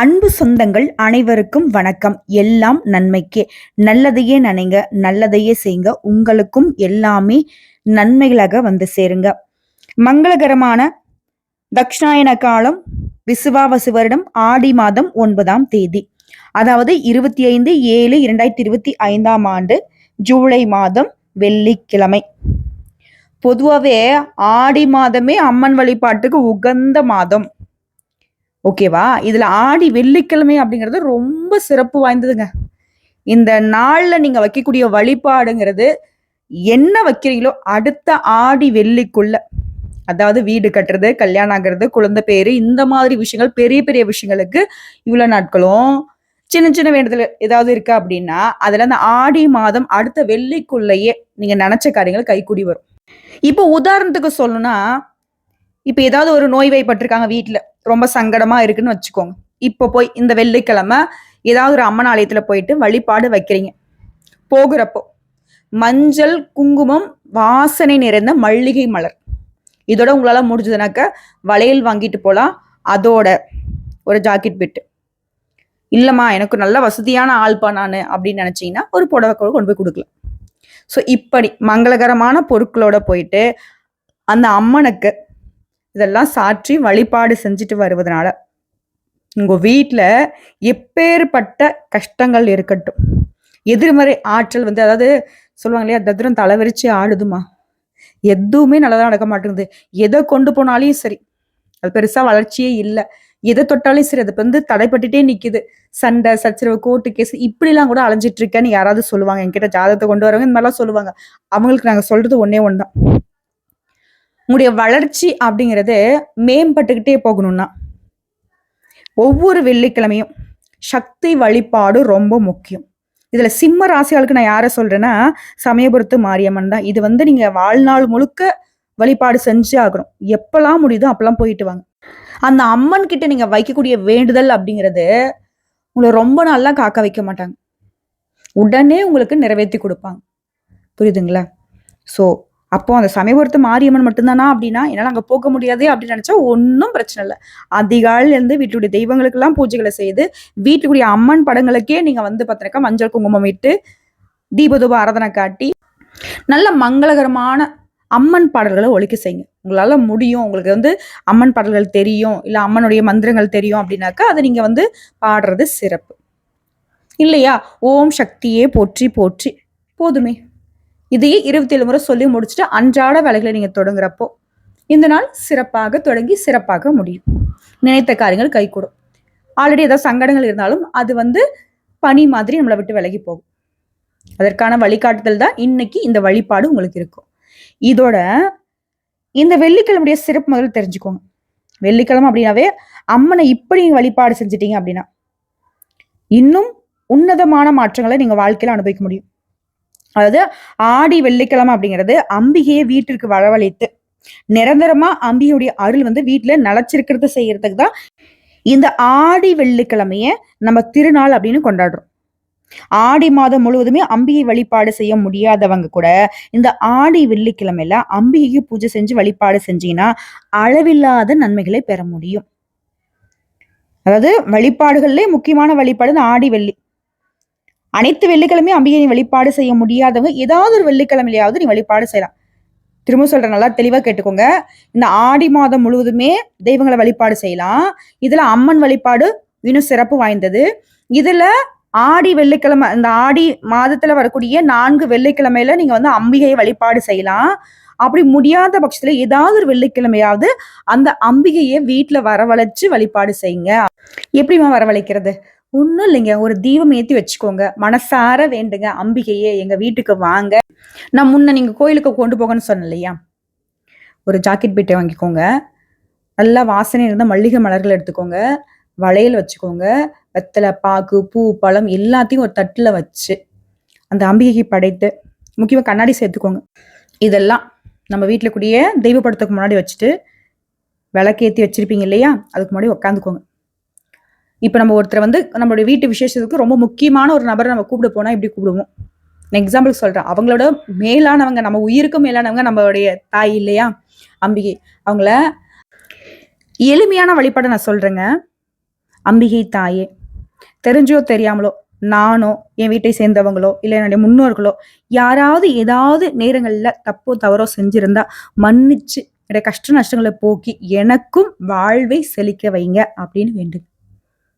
அன்பு சொந்தங்கள் அனைவருக்கும் வணக்கம். எல்லாம் நன்மைக்கே. நல்லதையே நினைங்க நல்லதையே செய்யுங்க உங்களுக்கும் எல்லாமே நன்மைகளாக வந்து சேருங்க. மங்களகரமான தக்ஷாயன காலம் விசுவாவசு வருடம் ஆடி மாதம் ஒன்பதாம் தேதி. அதாவது இருபத்தி ஐந்து ஏழு இரண்டாயிரத்தி இருபத்தி ஐந்தாம் ஆண்டு ஜூலை மாதம் வெள்ளிக்கிழமை. பொதுவாகவே ஆடி மாதமே அம்மன் வழிபாட்டுக்கு உகந்த மாதம். ஓகேவா? இதில் ஆடி வெள்ளிக்கிழமை அப்படிங்கிறது ரொம்ப சிறப்பு வாய்ந்ததுங்க. இந்த நாளில் நீங்கள் வைக்கக்கூடிய வழிபாடுங்கிறது என்ன வைக்கிறீங்களோ அடுத்த ஆடி வெள்ளிக்குள்ள. அதாவது வீடு கட்டுறது கல்யாணம் ஆகிறது குழந்தை பேரு இந்த மாதிரி விஷயங்கள் பெரிய பெரிய விஷயங்களுக்கு இவ்வளோ நாட்களும் சின்ன சின்ன வேண்டுதல் ஏதாவது இருக்கு அப்படின்னா அதில் அந்த ஆடி மாதம் அடுத்த வெள்ளிக்குள்ளேயே நீங்கள் நினச்ச காரியங்கள் கைக்கூடி வரும். இப்போ உதாரணத்துக்கு சொல்லணும்னா இப்போ ஏதாவது ஒரு நோய் வைப்பட்டிருக்காங்க வீட்டில் ரொம்ப சங்கடமா இருக்குன்னு வச்சுக்கோங்க. இப்போ போய் இந்த வெள்ளிக்கிழமை ஏதாவது ஒரு அம்மன் ஆலயத்துல போயிட்டு வழிபாடு வைக்கிறீங்க. போகிறப்போ மஞ்சள் குங்குமம் வாசனை நிறைந்த மல்லிகை மலர். இதோட உங்களால முடிஞ்சதுனாக்க வளையல் வாங்கிட்டு போலாம். அதோட ஒரு ஜாக்கெட் பிட்டு. இல்லைம்மா எனக்கு நல்ல வசதியான ஆள்பா நான் அப்படின்னு நினச்சிங்கன்னா ஒரு புடவை கூட கொண்டு போய் கொடுக்கலாம். ஸோ இப்படி மங்களகரமான பொருட்களோட போயிட்டு அந்த அம்மனுக்கு இதெல்லாம் சாற்றி வழிபாடு செஞ்சுட்டு வருவதனால உங்கள் வீட்டில் எப்பேற்பட்ட கஷ்டங்கள் இருக்கட்டும். எதிர்மறை ஆற்றல் வந்து அதாவது சொல்லுவாங்க இல்லையா தத்ரம் தலைவரிச்சு ஆடுதுமா எதுவுமே நல்லதாக நடக்க மாட்டேங்குது. எதை கொண்டு போனாலும் சரி. அது பெருசாக வளர்ச்சியே இல்லை. எதை தொட்டாலும் சரி அது வந்து தடைப்பட்டுட்டே நிற்குது சண்டை சச்சரவு கோர்ட்டு கேஸ் இப்படிலாம் கூட அலைஞ்சிட்டு இருக்கேன்னு யாராவது சொல்லுவாங்க. என்கிட்ட ஜாதகத்தை கொண்டு வரவங்க இந்த மாதிரிலாம் சொல்லுவாங்க. அவங்களுக்கு நாங்க சொல்றது ஒன்னே தான் உங்களுடைய வளர்ச்சி அப்படிங்கிறது மேம்பட்டுக்கிட்டே போகணும்னா ஒவ்வொரு வெள்ளிக்கிழமையும் சக்தி வழிபாடு ரொம்ப முக்கியம். இதில் சிம்ம ராசியாளுக்கு நான் யாரை சொல்கிறேன்னா சமயபுரத்து மாரியம்மன் தான். இது வந்து நீங்கள் வாழ்நாள் முழுக்க வழிபாடு செஞ்சே ஆகணும். எப்பெல்லாம் முடியுதோ அப்பெல்லாம் போயிட்டு வாங்க. அந்த அம்மன் கிட்ட நீங்கள் வைக்கக்கூடிய வேண்டுதல் அப்படிங்கிறது உங்களை ரொம்ப நாளா காக்க வைக்க மாட்டாங்க. உடனே உங்களுக்கு நிறைவேற்றி கொடுப்பாங்க. புரியுதுங்களா? ஸோ அப்போ அந்த சமயபுரத்து மாரியம்மன் மட்டும்தானா அப்படின்னா என்னால் அங்கே போக முடியாதே அப்படின்னு நினச்சா ஒன்றும் பிரச்சனை இல்லை. அதிகாலையிலேருந்து வீட்டுடைய தெய்வங்களுக்கெல்லாம் பூஜைகளை செய்து வீட்டுக்குரிய அம்மன் படங்களுக்கே நீங்கள் வந்து பார்த்தினாக்கா மஞ்சள் குங்குமம் இட்டு தீபதூப ஆராதனை காட்டி நல்ல மங்களகரமான அம்மன் பாடல்களை ஒழிக்க செய்யுங்க. உங்களால் முடியும். உங்களுக்கு வந்து அம்மன் பாடல்கள் தெரியும். இல்லை அம்மனுடைய மந்திரங்கள் தெரியும் அப்படின்னாக்கா அதை நீங்கள் வந்து பாடுறது சிறப்பு. இல்லையா? ஓம் சக்தியே போற்றி போற்றி. போதுமே. இதையே இருபத்தி ஏழு முறை சொல்லி முடிச்சுட்டு அன்றாட வேலைகளை நீங்க தொடங்குறப்போ இந்த நாள் சிறப்பாக தொடங்கி சிறப்பாக முடியும். நினைத்த காரியங்கள் கைகூடும். ஆல்ரெடி ஏதாவது சங்கடங்கள் இருந்தாலும் அது வந்து பனி மாதிரி நம்மளை விட்டு விலகி போகும். அதற்கான வழிகாட்டுதல் தான் இன்னைக்கு இந்த வழிபாடு உங்களுக்கு இருக்கும். இதோட இந்த வெள்ளிக்கிழமையுடைய சிறப்பு முதல்ல தெரிஞ்சுக்கோங்க. வெள்ளிக்கிழமை அப்படின்னாவே அம்மனை இப்படி நீங்க வழிபாடு செஞ்சிட்டீங்க அப்படின்னா இன்னும் உன்னதமான மாற்றங்களை நீங்க வாழ்க்கையில அனுபவிக்க முடியும். அதாவது ஆடி வெள்ளிக்கிழமை அப்படிங்கிறது அம்பிகையை வீட்டிற்கு வரவழைத்து நிரந்தரமா அம்பிகையுடைய அருள் வந்து வீட்டுல நலச்சிருக்கிறது செய்யறதுக்கு தான் இந்த ஆடி வெள்ளிக்கிழமைய நம்ம திருநாள் அப்படின்னு கொண்டாடுறோம். ஆடி மாதம் முழுவதுமே அம்பிகை வழிபாடு செய்ய முடியாதவங்க கூட இந்த ஆடி வெள்ளிக்கிழமையில அம்பிகைக்கு பூஜை செஞ்சு வழிபாடு செஞ்சீங்கன்னா அளவில்லாத நன்மைகளை பெற முடியும். அதாவது வழிபாடுகள்லேயே முக்கியமான வழிபாடு இந்த ஆடி வெள்ளி அனைத்து வெள்ளிக்கிழமையும் அம்பிகை வழிபாடு செய்ய முடியாதவங்க ஏதாவது ஒரு வெள்ளிக்கிழமையிலையாவது நீ வழிபாடு செய்யலாம். திரும்ப சொல்ற நல்லா தெளிவா கேட்டுக்கோங்க. இந்த ஆடி மாதம் முழுவதுமே தெய்வங்களை வழிபாடு செய்யலாம். இதுல அம்மன் வழிபாடு இன்னும் சிறப்பு வாய்ந்தது. இதுல ஆடி வெள்ளிக்கிழமை இந்த ஆடி மாதத்துல வரக்கூடிய நான்கு வெள்ளிக்கிழமையில நீங்க வந்து அம்பிகையை வழிபாடு செய்யலாம். அப்படி முடியாத பட்சத்துல ஏதாவது ஒரு வெள்ளிக்கிழமையாவது அந்த அம்பிகையை வீட்டுல வரவழைச்சு வழிபாடு செய்யுங்க. எப்படிமா வரவழைக்கிறது? ஒன்றும் இல்லைங்க. ஒரு தீபம் ஏற்றி வச்சுக்கோங்க. மனசார வேண்டுங்க. அம்பிகையே எங்கள் வீட்டுக்கு வாங்க. நான் முன்ன நீங்கள் கோயிலுக்கு கொண்டு போகணும்னு சொன்னேன் இல்லையா? ஒரு ஜாக்கெட் பீட்டை வாங்கிக்கோங்க. நல்லா வாசனை இருந்தால் மல்லிகை மலர்கள் எடுத்துக்கோங்க. வளையல் வச்சுக்கோங்க. வெத்தலை பாக்கு பூ பழம் எல்லாத்தையும் ஒரு தட்டில் வச்சு அந்த அம்பிகைக்கு படைத்து முக்கியமாக கண்ணாடி சேர்த்துக்கோங்க. இதெல்லாம் நம்ம வீட்டில் கூடிய தெய்வப்படத்துக்கு முன்னாடி வச்சுட்டு விளக்கேற்றி வச்சுருப்பீங்க இல்லையா? அதுக்கு முன்னாடி உட்காந்துக்கோங்க இப்போ நம்ம ஒருத்தர் வந்து நம்மளுடைய வீட்டு விசேஷத்துக்கு ரொம்ப முக்கியமான ஒரு நபரை நம்ம கூப்பிட போனால் இப்படி கூப்பிடுவோம். நான் எக்ஸாம்பிள் சொல்கிறேன் அவங்களோட மேலானவங்க நம்ம உயிருக்கும் மேலானவங்க நம்மளுடைய தாய் இல்லையா? அம்பிகை. அவங்கள எளிமையான வழிபாடை நான் சொல்கிறேங்க அம்பிகை தாயே தெரிஞ்சோ தெரியாமலோ நானோ என் வீட்டை சேர்ந்தவங்களோ இல்லை என்னுடைய முன்னோர்களோ யாராவது ஏதாவது நேரங்களில் தப்போ தவறோ செஞ்சிருந்தா மன்னிச்சு என்னுடைய கஷ்ட நஷ்டங்களை போக்கி எனக்கும் வாழ்வை செழிக்க வைங்க அப்படின்னு வேண்டும்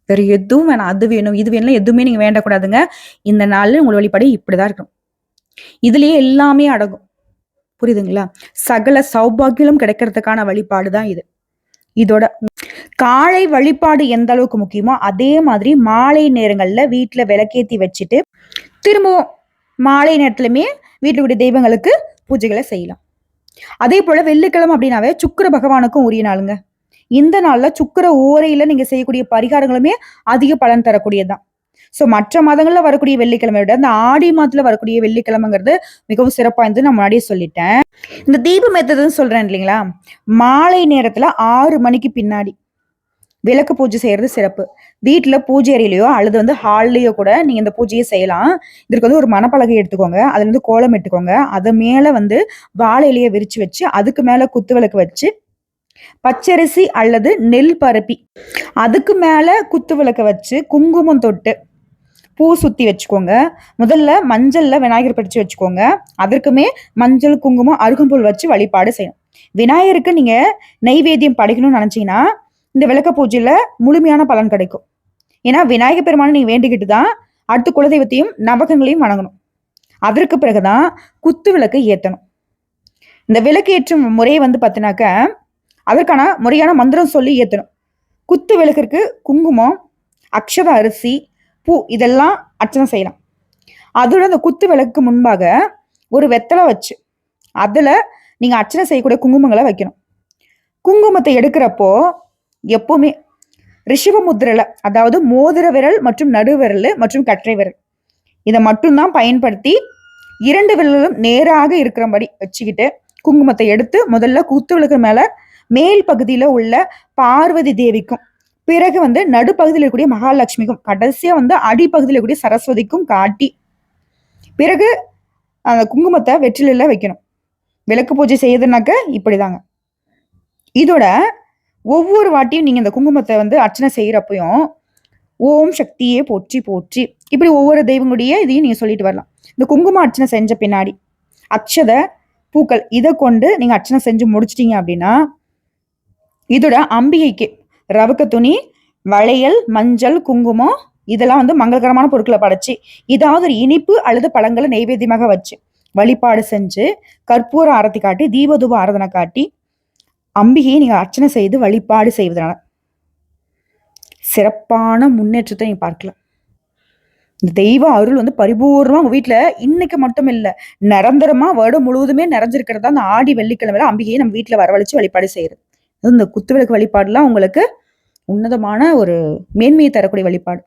வேற எதுவும் வேணாம். அது வேணும் இது வேணும் எதுவுமே நீங்க வேண்டக்கூடாதுங்க. இந்த நாள்ல உங்களோட வழிபாடு இப்படிதான் இருக்கும் இதுலயே எல்லாமே அடங்கும். புரியுதுங்களா? சகல சௌபாகியம் கிடைக்கிறதுக்கான வழிபாடு தான் இது. இதோட காலை வழிபாடு எந்த அளவுக்கு முக்கியமோ அதே மாதிரி மாலை நேரங்கள்ல வீட்டில் விளக்கேத்தி வச்சுட்டு திரும்பவும் மாலை நேரத்துலையுமே வீட்டுக்குடைய தெய்வங்களுக்கு பூஜைகளை செய்யலாம். அதே போல வெள்ளிக்கிழமை அப்படின்னாவே சுக்கர பகவானுக்கும் உரிய நாளுங்க. இந்த நாள்ல சுக்கர ஓரையில நீங்க செய்யக்கூடிய பரிகாரங்களுமே அதிக பலன் தரக்கூடியதுதான். ஸோ மற்ற மாதங்களில் வரக்கூடிய வெள்ளிக்கிழமை விட இந்த ஆடி மாதத்தில் வரக்கூடிய வெள்ளிக்கிழமைங்கிறது மிகவும் சிறப்பாய்ந்து நான் முன்னாடியே சொல்லிட்டேன். இந்த தீபம் ஏத்ததுன்னு சொல்கிறேன் இல்லைங்களா? மாலை நேரத்தில் ஆறு மணிக்கு பின்னாடி விளக்கு பூஜை செய்கிறது சிறப்பு. வீட்டில் பூஜை அறையிலையோ அல்லது வந்து ஹால்லையோ கூட நீங்கள் இந்த பூஜையை செய்யலாம். இதற்கு வந்து ஒரு மணப்பலகை எடுத்துக்கோங்க. அதுலேருந்து கோலம் எடுத்துக்கோங்க அது மேலே வந்து வாழை இலையை விரிச்சு வச்சு அதுக்கு மேலே குத்து விளக்கு வச்சு பச்சரிசி அல்லது நெல் பரப்பி. அதுக்கு மேலே குத்து விளக்க வச்சு குங்குமம் தொட்டு பூ சுற்றி வச்சுக்கோங்க. முதல்ல மஞ்சளில் விநாயகர் படித்து வச்சுக்கோங்க. அதற்குமே மஞ்சள் குங்குமம் அருகம்புல் வச்சு வழிபாடு செய்யணும். விநாயகருக்கு நீங்கள் நெய்வேத்தியம் படைக்கணும்னு நினச்சிங்கன்னா இந்த விளக்க பூஜையில் முழுமையான பலன் கிடைக்கும். ஏன்னா விநாயகர் பெருமானை நீங்கள் வேண்டிக்கிட்டு தான் அடுத்த குலதெய்வத்தையும் நவகங்களையும் வணங்கணும். அதற்கு பிறகுதான் குத்து விளக்கு ஏற்றணும் இந்த விளக்கு ஏற்றும் முறையை வந்து பார்த்தினாக்க அதற்கான முறையான மந்திரம் சொல்லி ஏற்றணும் குத்து விளக்கிற்கு குங்குமம் அக்ஷத அரிசி பூ இதெல்லாம் அர்ச்சனை செய்யலாம். அதோட அந்த குத்து விளக்கு முன்பாக ஒரு வெத்தலை வச்சு அதில் நீங்கள் அர்ச்சனை செய்யக்கூடிய குங்குமங்களை வைக்கணும். குங்குமத்தை எடுக்கிறப்போ எப்போவுமே ரிஷப அதாவது மோதிர விரல் மற்றும் நடுவிரல் மற்றும் கற்றை விரல் இதை மட்டும்தான் பயன்படுத்தி இரண்டு விரலும் நேராக இருக்கிறபடி வச்சுக்கிட்டு குங்குமத்தை எடுத்து முதல்ல குத்து விளக்கு மேலே மேல் பகுதியில் உள்ள பார்வதி தேவிக்கும் பிறகு வந்து நடுப்பகுதியில் இருக்கக்கூடிய மகாலட்சுமிக்கும் கடைசியாக வந்து அடிப்பகுதியில் இருக்கக்கூடிய சரஸ்வதிக்கும் காட்டி பிறகு அந்த குங்குமத்தை வெற்றில வைக்கணும். விளக்கு பூஜை செய்யுதுனாக்க இப்படிதாங்க. இதோட ஒவ்வொரு வாட்டியும் நீங்கள் இந்த குங்குமத்தை வந்து அர்ச்சனை செய்கிறப்பையும் ஓம் சக்தியே போற்றி போற்றி இப்படி ஒவ்வொரு தெய்வங்களுடைய இதையும் நீங்கள் சொல்லிட்டு வரலாம். இந்த குங்கும அர்ச்சனை செஞ்ச பின்னாடி அக்ஷத பூக்கள் இதை கொண்டு நீங்கள் அர்ச்சனை செஞ்சு முடிச்சிட்டிங்க அப்படின்னா இதோட அம்பிகைக்கு. ரவுக்க துணி வளையல் மஞ்சள் குங்குமம் இதெல்லாம் வந்து மங்களகரமான பொருட்களை படைச்சு ஏதாவது ஒரு இனிப்பு அல்லது பழங்களை நைவேத்தியமாக வச்சு வழிபாடு செஞ்சு கற்பூர ஆரத்தி காட்டி தீபதூப ஆராதனை காட்டி அம்பிகையை நீங்கள் அர்ச்சனை செய்து வழிபாடு செய்வதனால. சிறப்பான முன்னேற்றத்தை நீங்கள் பார்க்கலாம். இந்த தெய்வ அருள் வந்து பரிபூர்ணமாக உங்கள் வீட்டில் இன்னைக்கு மட்டும் இல்லை நிரந்தரமாக வருடம் முழுவதுமே நிறைஞ்சிருக்கிறதா? அந்த ஆடி வெள்ளிக்கிழமையில அம்பிகையை நம்ம வீட்டில் வரவழைச்சு வழிபாடு செய்கிறது இந்த குத்துவிளக்கு வழிபாடுலாம் உங்களுக்கு உன்னதமான ஒரு மேன்மையை தரக்கூடிய வழிபாடு.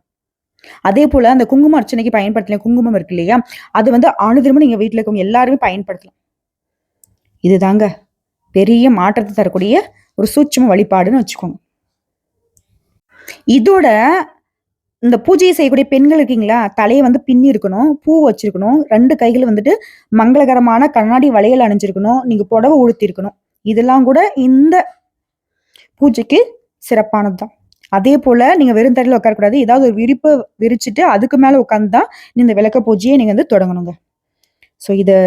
அதே போல அந்த குங்கும அர்ச்சனைக்கு பயன்படுத்தலாம் குங்குமம் இருக்கு இல்லையா? அது வந்து அனுதினமும் நீங்க வீட்டில் இருக்கவங்க எல்லாருமே பயன்படுத்தலாம். இதுதாங்க பெரிய மாற்றத்தை தரக்கூடிய ஒரு சூட்சம வழிபாடுன்னு வச்சுக்கோங்க. இதோட இந்த பூஜையை செய்யக்கூடிய பெண்கள் இருக்கீங்களா? தலையை வந்து பின்னி இருக்கணும் பூ வச்சிருக்கணும் ரெண்டு கைகள் வந்துட்டு மங்களகரமான கண்ணாடி வளையல் அணிஞ்சிருக்கணும் நீங்க புடவை உடுத்திருக்கணும் இதெல்லாம் கூட இந்த பூஜைக்கு சிறப்பானது தான் அதே போல நீங்க வெறும் தரையில் உட்காரக்கூடாது. ஏதாவது ஒரு விரிப்பு விரிச்சுட்டு அதுக்கு மேல உட்காந்து தான் இந்த விளக்க பூஜையை நீங்க வந்து தொடங்கணுங்க. ஸோ இதை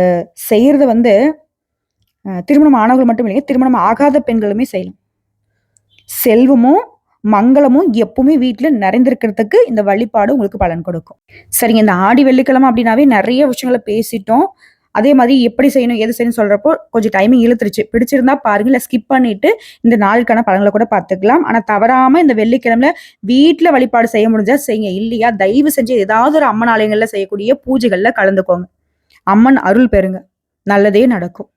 செய்யறது வந்து திருமணம் ஆனவர்கள் மட்டும் இல்லைங்க திருமணம் ஆகாத பெண்களுமே செய்யலாம். செல்வமும் மங்களமும் எப்பவுமே வீட்டில் நிறைந்திருக்கிறதுக்கு இந்த வழிபாடு உங்களுக்கு பலன் கொடுக்கும். சரிங்க இந்த ஆடி வெள்ளிக்கிழமை அப்படின்னாவே நிறைய விஷயங்களை பேசிட்டோம். அதே மாதிரி எப்படி செய்யணும் எது செய்யணும் சொல்கிறப்போ கொஞ்சம் டைமிங் இழுத்துருச்சு. பிடிச்சிருந்தா பாருங்க இல்லை ஸ்கிப் பண்ணிட்டு இந்த நாளுக்கான பலன்களை கூட பார்த்துக்கலாம். ஆனால் தவறாமல் இந்த வெள்ளிக்கிழமை வீட்டில் வழிபாடு செய்ய முடிஞ்சால் செய்யுங்க. இல்லையா தயவு செஞ்சு ஏதாவது ஒரு அம்மன் ஆலயங்களில் செய்யக்கூடிய பூஜைகளில் கலந்துக்கோங்க. அம்மன் அருள் பெறுங்க. நல்லதே நடக்கும்.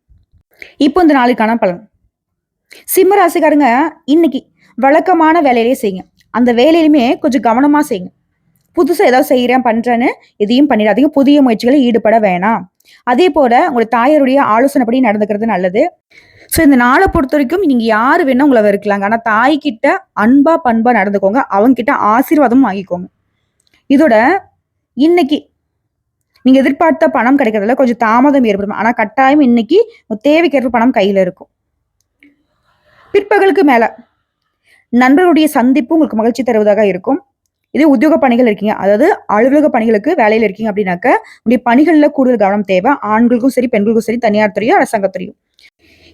இப்போ இந்த நாளுக்கான பலன். சிம்ம ராசிக்காரங்க இன்னைக்கு வழக்கமான வேலையிலேயே செய்யுங்க. அந்த வேலையிலுமே கொஞ்சம் கவனமாக செய்யுங்க. புதுசாக ஏதாவது செய்கிறேன் பண்ணுறேன்னு எதையும் பண்ணிடாதீங்க. புதிய முயற்சிகளை ஈடுபட வேணாம். அதே போல உங்களோட தாயாருடைய ஆலோசனைப்படி நடந்துக்கிறது நல்லது. ஸோ இந்த நாளை பொறுத்த வரைக்கும் நீங்க யாரு வேணா உங்களை வெறுக்கலாங்க. ஆனா தாய்கிட்ட அன்பா பண்பா நடந்துக்கோங்க. அவங்க கிட்ட ஆசீர்வாதமும் வாங்கிக்கோங்க. இதோட இன்னைக்கு நீங்க எதிர்பார்த்த பணம் கிடைக்கிறதுல கொஞ்சம் தாமதம் ஏற்படும். ஆனா கட்டாயம் இன்னைக்கு தேவைக்கேற்ப பணம் கையில இருக்கும். பிற்பகலுக்கு மேல நண்பர்களுடைய சந்திப்பு உங்களுக்கு மகிழ்ச்சி தருவதாக இருக்கும். இதே உத்தியோக பணிகள் இருக்கீங்க. அதாவது அலுவலக பணிகளுக்கு வேலையில் இருக்கீங்க அப்படின்னாக்க உங்களுடைய பணிகளில் கூடுதல் கவனம் தேவை. ஆண்களுக்கும் சரி பெண்களுக்கும் சரி தனியார் துறையும் அரசாங்கத்துறையும்.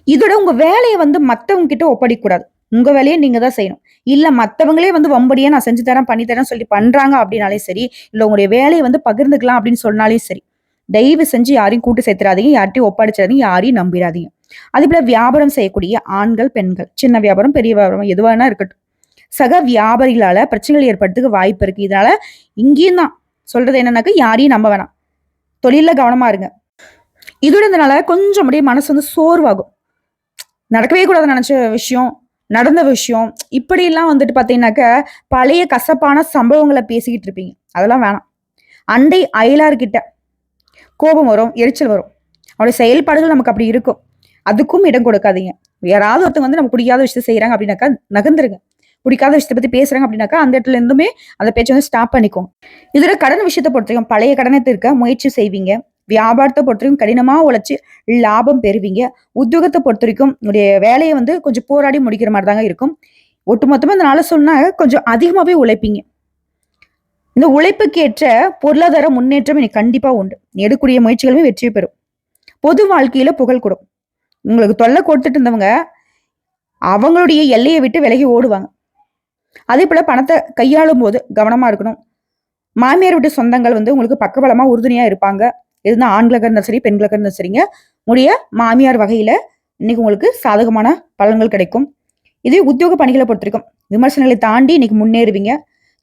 இதோட உங்க வேலையை வந்து மற்றவங்க கிட்ட ஒப்படைக்க கூடாது உங்க வேலையை நீங்க தான் செய்யணும். இல்ல மத்தவங்களே வந்து வம்படியாக நான் செஞ்சு தரேன் பண்ணி தரேன் சொல்லி பண்றாங்க அப்படின்னாலே சரி இல்ல உங்களுடைய வேலையை வந்து பகிர்ந்துக்கலாம் அப்படின்னு சொன்னாலே சரி தயவு செஞ்சு யாரையும் கூட்டு சேர்த்துறாதீங்க. யார்ட்டையும் ஒப்படைச்சிடாதீங்க. யாரையும் நம்பிடாதீங்க. அதே போல வியாபாரம் செய்யக்கூடிய ஆண்கள் பெண்கள் சின்ன வியாபாரம் பெரிய வியாபாரம் எதுவானா இருக்கட்டும். சக வியாபாரிகளால் பிரச்சனைகள் ஏற்படுறதுக்கு வாய்ப்பு இருக்குது இதனால் இங்கேயும் தான் சொல்கிறது என்னன்னாக்கா யாரையும் நம்ப வேணாம். தொழிலில் கவனமாக இருங்க. இதோட இதனால கொஞ்சம் அப்படியே மனசு வந்து சோர்வாகும். நடக்கவே கூடாது நினைச்ச விஷயம் நடந்த விஷயம் இப்படியெல்லாம் வந்துட்டு பார்த்தீங்கன்னாக்க பழைய கசப்பான சம்பவங்களை பேசிக்கிட்டு இருப்பீங்க. அதெல்லாம் வேணாம். அண்டை அயலார்கிட்ட கோபம் வரும் எரிச்சல் வரும். அவருடைய செயல்பாடுகள் நமக்கு அப்படி இருக்கும். அதுக்கும் இடம் கொடுக்காதீங்க. யாராவது ஒருத்தங்க வந்து நம்ம பிடிக்காத விஷயத்தை செய்கிறாங்க அப்படின்னாக்கா நகர்ந்துருங்க. பிடிக்காத விஷயத்தை பத்தி பேசுறாங்க அப்படின்னாக்கா அந்த இடத்துல இருந்துமே அந்த பேச்சை வந்து ஸ்டாப் பண்ணிக்கும். இதுல கடன் விஷயத்தை பொறுத்தவரைக்கும் பழைய கடனை தீர்க்க முயற்சி செய்வீங்க. வியாபாரத்தை பொறுத்தவரைக்கும் கடினமா உழைச்சி லாபம் பெறுவீங்க. உத்தியோகத்தை பொறுத்த வரைக்கும் உங்களுடைய வேலையை வந்து கொஞ்சம் போராடி முடிக்கிற மாதிரி தாங்க இருக்கும். ஒட்டுமொத்தமா இந்த நாளை சொன்னா கொஞ்சம் அதிகமாவே உழைப்பீங்க. இந்த உழைப்புக்கேற்ற பொருளாதார முன்னேற்றம் எனக்கு கண்டிப்பா உண்டு. எடுக்கூடிய முயற்சிகளுமே வெற்றி பெறும். பொது வாழ்க்கையில புகழ் கூடும். உங்களுக்கு தொல்லை கொடுத்துட்டு இருந்தவங்க அவங்களுடைய எல்லையை விட்டு விலகி ஓடுவாங்க. அதே போல பணத்தை கையாளும் போது கவனமா இருக்கணும். மாமியார் வீட்டு சொந்தங்கள் வந்து உங்களுக்கு பக்கபலமாக உறுதுணையா இருப்பாங்க. எதுனா ஆண்களுக்கு இருந்தாலும் சரி பெண்களுக்கு இருந்தாலும் சரிங்க. உடைய மாமியார் வகையில இன்னைக்கு உங்களுக்கு சாதகமான பலன்கள் கிடைக்கும். இதே உத்தியோக பணிகளை பொறுத்திருக்கும். விமர்சனங்களை தாண்டி இன்னைக்கு முன்னேறுவீங்க.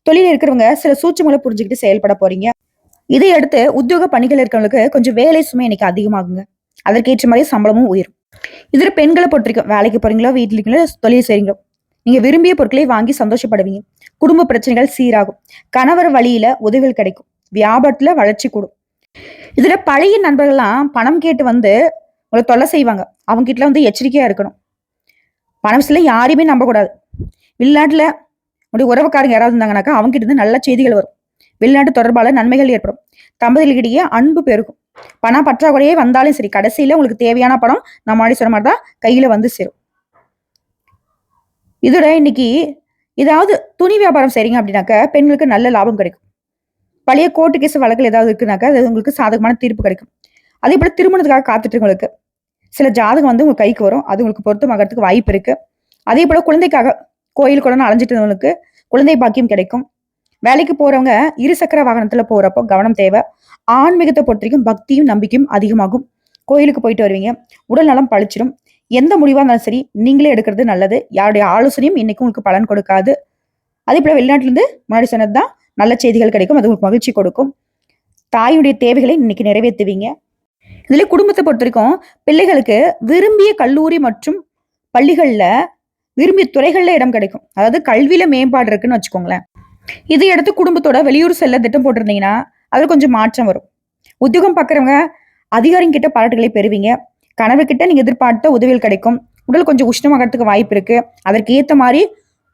தொழில் இருக்கிறவங்க சில சூட்சங்களை புரிஞ்சுக்கிட்டு செயல்பட போறீங்க. இதை அடுத்து உத்தியோக பணிகள் இருக்கிறவங்களுக்கு கொஞ்சம் வேலை சுமை இன்னைக்கு அதிகமாகுங்க. அதற்கேற்ற மாதிரி சம்பளமும் உயரும். இதுல பெண்களை பொறுத்திருக்கும். வேலைக்கு போறீங்களோ வீட்டில் இருக்கீங்களோ தொழில் செய்றீங்களோ நீங்க விரும்பிய பொருட்களை வாங்கி சந்தோஷப்படுவீங்க. குடும்ப பிரச்சனைகள் சீராகும். கணவர் வழியில உதவிகள் கிடைக்கும். வியாபாரத்துல வளர்ச்சி கூடும். இதுல பழைய நண்பர்கள்லாம் பணம் கேட்டு வந்து உங்களை தொல்லை செய்வாங்க. அவங்க கிட்ட வந்து எச்சரிக்கையா இருக்கணும். பணம் சில யாரையுமே நம்பக்கூடாது வெளிநாட்டுல உடைய உறவுக்காரங்க யாராவது இருந்தாங்கனாக்கா அவங்க கிட்ட இருந்து நல்ல செய்திகள் வரும். வெளிநாட்டு தொடர்பால நன்மைகள் ஏற்படும். தம்பதிகளிடையே அன்பு பெருகும். பணம் பற்றாக்குறையே வந்தாலும் சரி கடைசியில உங்களுக்கு தேவையான பணம் நம்ம முன்னாடி சொன்ன மாதிரி தான் கையில வந்து சேரும். இதோட இன்னைக்கு ஏதாவது துணி வியாபாரம் செய்றீங்க அப்படின்னாக்க பெண்களுக்கு நல்ல லாபம் கிடைக்கும். பழைய கோர்ட்டு கேஸ் வழக்கில் ஏதாவது இருக்குனாக்கா அது உங்களுக்கு சாதகமான தீர்ப்பு கிடைக்கும். அதே போல திருமணத்துக்காக காத்துட்டு உங்களுக்கு சில ஜாதகம் வந்து உங்களுக்கு கைக்கு வரும். அது உங்களுக்கு பொருத்தமாகறதுக்கு வாய்ப்பு இருக்கு. அதே போல குழந்தைக்காக கோயில் குழந்தை அலைஞ்சிட்டவங்களுக்கு குழந்தை பாக்கியம் கிடைக்கும். வேலைக்கு போறவங்க இருசக்கர வாகனத்துல போறப்போ கவனம் தேவை. ஆன்மீகத்தை பொறுத்த வரைக்கும் பக்தியும் நம்பிக்கையும் அதிகமாகும். கோயிலுக்கு போயிட்டு வருவீங்க. உடல் நலம் பழிச்சிடும். எந்த முடிவாக இருந்தாலும் சரி நீங்களே எடுக்கிறது நல்லது. யாருடைய ஆலோசனையும் இன்னைக்கு உங்களுக்கு பலன் கொடுக்காது. அதே போல வெளிநாட்டிலிருந்து முன்னாடி சொன்னது தான் நல்ல செய்திகள் கிடைக்கும் அது உங்களுக்கு மகிழ்ச்சி கொடுக்கும். தாயுடைய தேவைகளை இன்னைக்கு நிறைவேற்றுவீங்க. இதுல குடும்பத்தை பொறுத்த வரைக்கும் பிள்ளைகளுக்கு விரும்பிய கல்லூரி மற்றும் பள்ளிகளில் விரும்பிய துறைகளில் இடம் கிடைக்கும். அதாவது கல்வியில மேம்பாடு இருக்குன்னு வச்சுக்கோங்களேன். இதை அடுத்து குடும்பத்தோட வெளியூர் செல்ல திட்டம் போட்டிருந்தீங்கன்னா அதில் கொஞ்சம் மாற்றம் வரும். உத்தியோகம் பார்க்குறவங்க அதிகாரிங்க கிட்ட பாராட்டுகளை பெறுவீங்க. கணவர்கிட்ட நீங்க எதிர்பார்த்த உதவிகள் கிடைக்கும். உடல் கொஞ்சம் உஷ்ணமாகறதுக்கு வாய்ப்பு இருக்கு. அதற்கு ஏத்த மாதிரி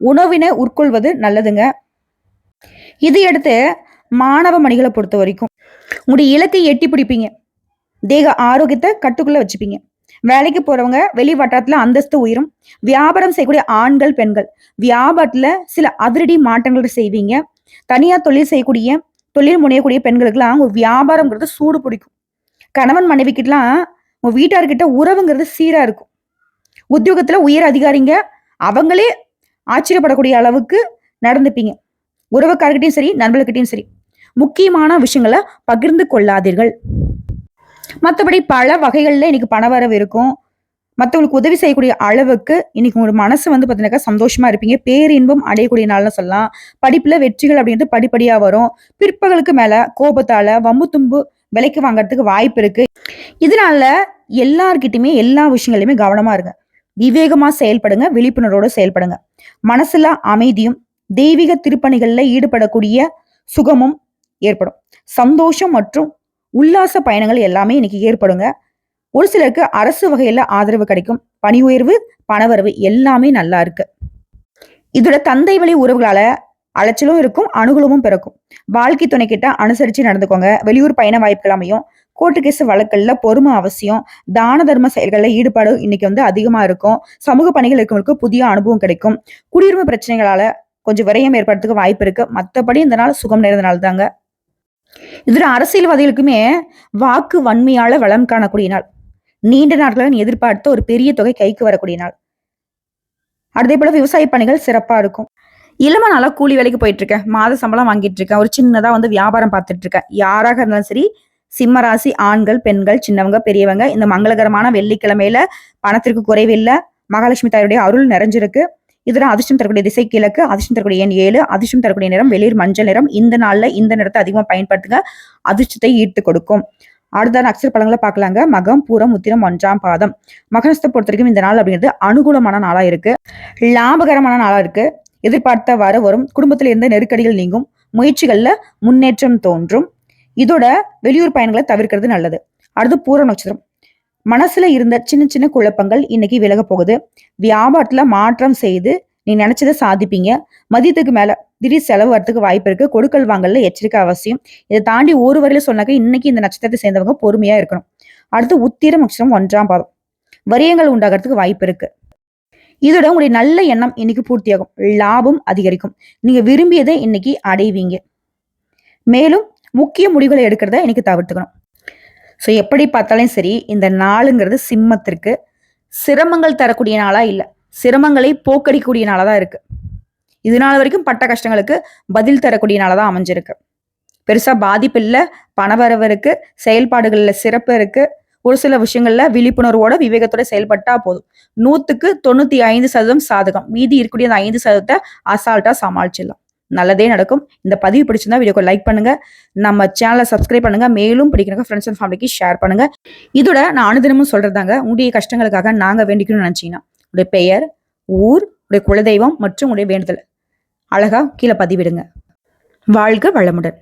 உணவினை உட்கொள்வது நல்லதுங்க. இதையடுத்து மாணவ மணிகளை பொறுத்த வரைக்கும் உங்களுடைய இலக்கை எட்டி பிடிப்பீங்க. தேக ஆரோக்கியத்தை கட்டுக்குள்ள வச்சுப்பீங்க. வேலைக்கு போறவங்க வெளி வட்டாரத்துல அந்தஸ்து உயரும். வியாபாரம் செய்யக்கூடிய ஆண்கள் பெண்கள் வியாபாரத்துல சில அதிரடி மாற்றங்கள் செய்வீங்க. தனியார் தொழில் செய்யக்கூடிய தொழில் முனையக்கூடிய பெண்களுக்கெல்லாம் ஒரு வியாபாரம்ங்கிறது சூடு பிடிக்கும். கணவன் மனைவிக்கிட்டலாம் உங்க வீட்டார்கிட்ட உறவுங்கிறது சீராக இருக்கும். உத்தியோகத்தில் உயர் அதிகாரிங்க அவங்களே ஆச்சரியப்படக்கூடிய அளவுக்கு நடந்துப்பீங்க. உறவுக்காரர்கிட்டையும் சரி நண்பர்கிட்டையும் சரி முக்கியமான விஷயங்களை பகிர்ந்து கொள்ளாதீர்கள். மற்றபடி பல வகைகளில் இன்னைக்கு பணவரவு இருக்கும். மற்றவங்களுக்கு உதவி செய்யக்கூடிய அளவுக்கு இன்னைக்கு உங்களோட மனசு வந்து பார்த்தீங்கன்னாக்கா சந்தோஷமா இருப்பீங்க. பேரின்பம் அடையக்கூடிய நாள்னு சொல்லலாம். படிப்புல வெற்றிகள் அப்படின்றது படிப்படியா வரும். பிற்பகலுக்கு மேல கோபத்தால வம்பு தும்பு விலைக்கு வாங்குறதுக்கு வாய்ப்பு இருக்கு. இதனால எல்லார்கிட்டயுமே எல்லா விஷயங்களையுமே கவனமா இருங்க. விவேகமா செயல்படுங்க விழிப்புணர்வோட செயல்படுங்க. மனசுல அமைதியும் தெய்வீக திருப்பணிகள்ல ஈடுபடக்கூடிய சுகமும் ஏற்படும். சந்தோஷம் மற்றும் உல்லாச பயணங்கள் எல்லாமே இன்னைக்கு ஏற்படுங்க. ஒரு சிலருக்கு அரசு வகையில ஆதரவு கிடைக்கும். பணி உயர்வு பணவரவு எல்லாமே நல்லா இருக்கு. இதோட தந்தை வழி உறவுகளால அலைச்சலும் இருக்கும் அனுகூலமும் பிறக்கும். வாழ்க்கை துணை கிட்ட அனுசரிச்சு நடந்துக்கோங்க. வெளியூர் பயண வாய்ப்புகள் அமையும். கோர்ட்டு கேஸ் வழக்கல்ல பொறுமை அவசியம். தான தர்ம செயல்களில் ஈடுபாடு இன்னைக்கு வந்து அதிகமா இருக்கும். சமூக பணிகள் இருக்கவங்களுக்கு புதிய அனுபவம் கிடைக்கும். குடியுரிமை பிரச்சனைகளால கொஞ்சம் விரயம் ஏற்படுறதுக்கு வாய்ப்பு இருக்கு. மற்றபடி இந்த நாள் சுகம் நிறைந்த நாள் தாங்க. இதுல அரசியல்வாதிகளுக்குமே வாக்கு வன்மையால வளம் காணக்கூடிய நாள். நீண்ட நாட்களில் எதிர்பார்த்த ஒரு பெரிய தொகை கைக்கு வரக்கூடிய நாள். அதே போல விவசாய பணிகள் சிறப்பா இருக்கும். இளம நல்லா கூலி வேலைக்கு போயிட்டு இருக்கேன் மாத சம்பளம் வாங்கிட்டு இருக்கேன் ஒரு சின்னதாக வந்து வியாபாரம் பார்த்துட்டு இருக்கேன் யாராக இருந்தாலும் சரி சிம்மராசி ஆண்கள் பெண்கள் சின்னவங்க பெரியவங்க இந்த மங்களகரமான வெள்ளிக்கிழமையில பணத்திற்கு குறைவில்லை. மகாலட்சுமி தாயுடைய அருள் நிறைஞ்சிருக்கு. இதெல்லாம் அதிர்ஷ்டம் தரக்கூடிய திசை கிழக்கு அதிர்ஷ்டம் தரக்கூடிய எண் ஏழு அதிர்ஷ்டம் தரக்கூடிய நிறம் வெளிர் மஞ்சள் நிறம். இந்த நாளில் இந்த நிறத்தை அதிகமாக பயன்படுத்துங்க. அதிர்ஷ்டத்தை ஈர்த்து கொடுக்கும். அடுத்த நக்சர் பழங்களை பார்க்கலாங்க. மகம் பூரம் உத்திரம் ஒன்றாம் பாதம். மகனஸ்தை பொறுத்த வரைக்கும் இந்த நாள் அப்படிங்கிறது அனுகூலமான நாளாக இருக்கு. லாபகரமான நாளாக இருக்கு. எதிர்பார்த்த வர வரும். குடும்பத்தில் இருந்த நெருக்கடிகள் நீங்கும். முயற்சிகள்ல முன்னேற்றம் தோன்றும். இதோட வெளியூர் பயணங்களை தவிர்க்கிறது நல்லது. அடுத்து பூர நட்சத்திரம். மனசுல இருந்த சின்ன சின்ன குழப்பங்கள் இன்னைக்கு விலக போகுது. வியாபாரத்துல மாற்றம் செய்து நீ நினைச்சதை சாதிப்பீங்க. மதியத்துக்கு மேல திடீர் செலவு வரத்துக்கு வாய்ப்பு இருக்கு. கொடுக்கல் வாங்கல எச்சரிக்கை அவசியம். இதை தாண்டி ஒரு வரையில சொன்னாக்க இன்னைக்கு இந்த நட்சத்திரத்தை சேர்ந்தவங்க பொறுமையா இருக்கணும். அடுத்து உத்திர நட்சத்திரம் ஒன்றாம் பாதம். வரியங்கள் உண்டாகிறதுக்கு வாய்ப்பு இருக்கு. இதோட உங்களுடைய நல்ல எண்ணம் இன்னைக்கு பூர்த்தியாகும். லாபம் அதிகரிக்கும். நீங்க விரும்பியதை இன்னைக்கு அடைவீங்க. மேலும் முக்கிய முடிவுகளை எடுக்கிறத இன்னைக்கு தவிர்த்துக்கணும். ஸோ எப்படி பார்த்தாலும் சரி இந்த நாளுங்கிறது சிம்மத்திற்கு சிரமங்கள் தரக்கூடிய நாளா இல்லை. சிரமங்களை போக்கடிக்கக்கூடிய நாளாக தான் இருக்கு. இது நாள் வரைக்கும் பட்ட கஷ்டங்களுக்கு பதில் தரக்கூடிய நாளாக தான் அமைஞ்சிருக்கு. பெருசாக பாதிப்பு இல்லை. பணவரவு இருக்கு. செயல்பாடுகளில் சிறப்பு இருக்குது ஒரு சில விஷயங்கள்ல விழிப்புணர்வோட விவேகத்தோட செயல்பட்டா போதும். நூத்துக்கு தொண்ணூத்தி ஐந்து சதவீதம் சாதகம். மீதி இருக்கக்கூடிய அந்த ஐந்து சதவீதத்தை அசால்ட்டா சமாளிச்சிடலாம். நல்லதே நடக்கும். இந்த பதிவு பிடிச்சிருந்தா வீடியோக்கு லைக் பண்ணுங்க. நம்ம சேனலை சப்ஸ்கிரைப் பண்ணுங்க. மேலும் பிடிக்கிறவங்க ஃப்ரெண்ட்ஸ் அண்ட் ஃபேமிலிக்கு ஷேர் பண்ணுங்க. இதோட நான் அனுதினமும் சொல்றதாங்க உங்களுடைய கஷ்டங்களுக்காக நாங்க வேண்டிக்கணும்னு நினைச்சீங்கன்னா உடைய பெயர் ஊர் உடைய குலதெய்வம் மற்றும் உடைய வேண்டுதல். அழகா கீழே பதிவிடுங்க. வாழ்க வளமுடன்.